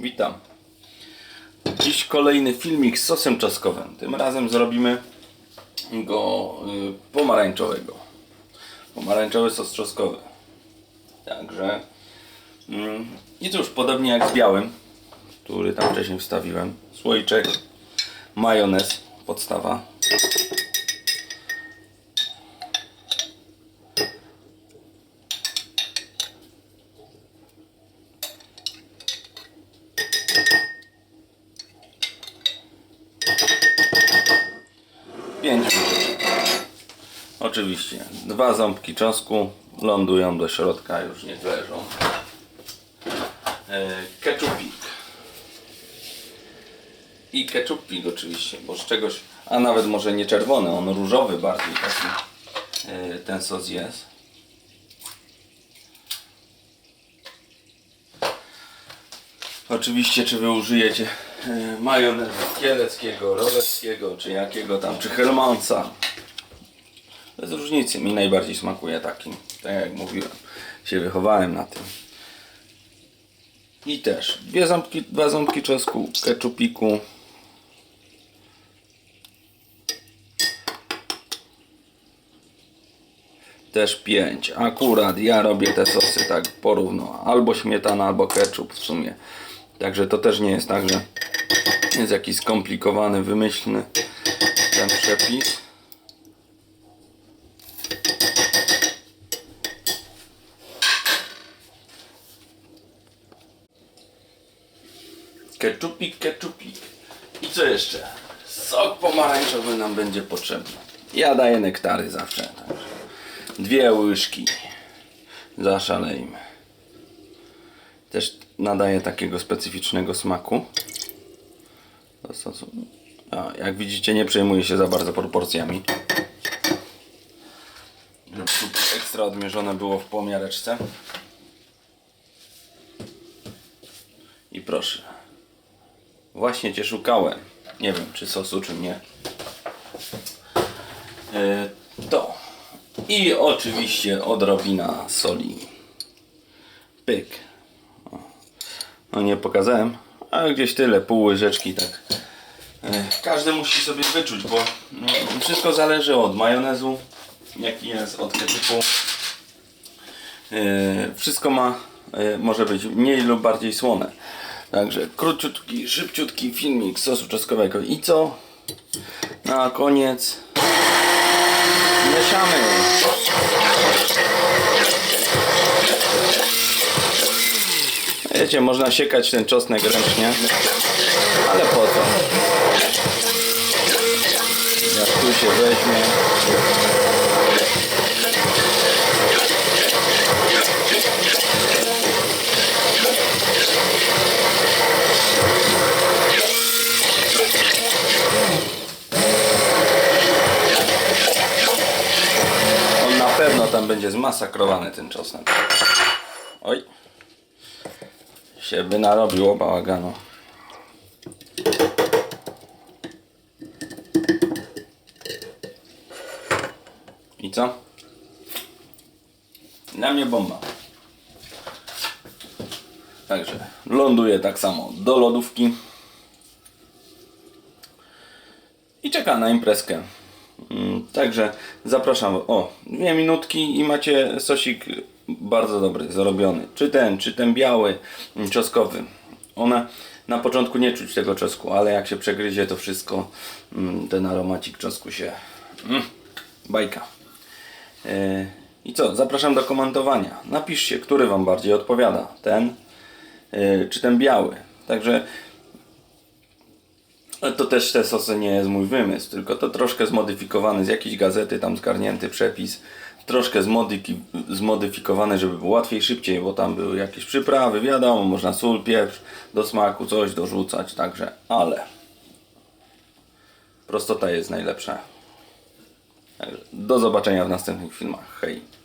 Witam. Dziś kolejny filmik z sosem czosnkowym. Tym razem zrobimy go y, pomarańczowego. Pomarańczowy sos czosnkowy. Także. mm, I cóż, podobnie jak z białym, który tam wcześniej wstawiłem. Słoiczek, majonez, podstawa. Pięć. Oczywiście. Dwa ząbki czosnku lądują do środka, już nie leżą. E, Ketchupik. I ketchupik oczywiście, bo z czegoś, a nawet może nie czerwony, on różowy bardziej taki e, ten sos jest. Oczywiście, czy wy użyjecie majonezu kieleckiego, roleckiego, czy jakiego tam, czy Helmansa. Bez różnicy, mi najbardziej smakuje taki, tak jak mówiłem, się wychowałem na tym. I też dwie ząbki, dwa ząbki czosnku, ketchupiku. Też pięć. Akurat ja robię te sosy tak porówno. Albo śmietana, albo ketchup w sumie. Także to też nie jest tak, że jest jakiś skomplikowany, wymyślny ten przepis. Ketchupik, ketchupik. I co jeszcze? Sok pomarańczowy nam będzie potrzebny. Ja daję nektary zawsze. Także dwie łyżki. Zaszalejmy. Też nadaje takiego specyficznego smaku. Jak widzicie, nie przejmuję się za bardzo proporcjami. Ekstra odmierzone było w pomiareczce. I proszę. Właśnie Cię szukałem. Nie wiem, czy sosu, czy nie. E, to. I oczywiście odrobina soli. Pyk. No nie pokazałem, ale gdzieś tyle, pół łyżeczki tak. Każdy musi sobie wyczuć, bo no, wszystko zależy od majonezu, jaki jest, od ketchupu. Wszystko ma, może być mniej lub bardziej słone. Także króciutki, szybciutki filmik sosu czosnkowego. I co? Na koniec mieszamy. Wiecie, można siekać ten czosnek ręcznie, ale po co? Jak tu się weźmie. On na pewno tam będzie zmasakrowany ten czosnek. Oj. Się by narobiło bałaganu. I co? Na mnie bomba. Także ląduje tak samo do lodówki. I czeka na imprezkę. Mm, Także zapraszam. O, dwie minutki i macie sosik bardzo dobry, zrobiony. Czy ten, czy ten biały, mm, czosnkowy. Ona na początku nie czuć tego czosnku, ale jak się przegryzie to wszystko, mm, ten aromacik czosnku się... Mm, bajka. E, I co? Zapraszam do komentowania. Napiszcie, który Wam bardziej odpowiada. Ten e, czy ten biały. Także ale to też te sosy nie jest mój wymysł, tylko to troszkę zmodyfikowany z jakiejś gazety, tam zgarnięty przepis. Troszkę zmodyfikowany, żeby było łatwiej, szybciej, bo tam były jakieś przyprawy, wiadomo, można sól, pieprz do smaku, coś dorzucać, także, ale prostota jest najlepsza. Do zobaczenia w następnych filmach. Hej!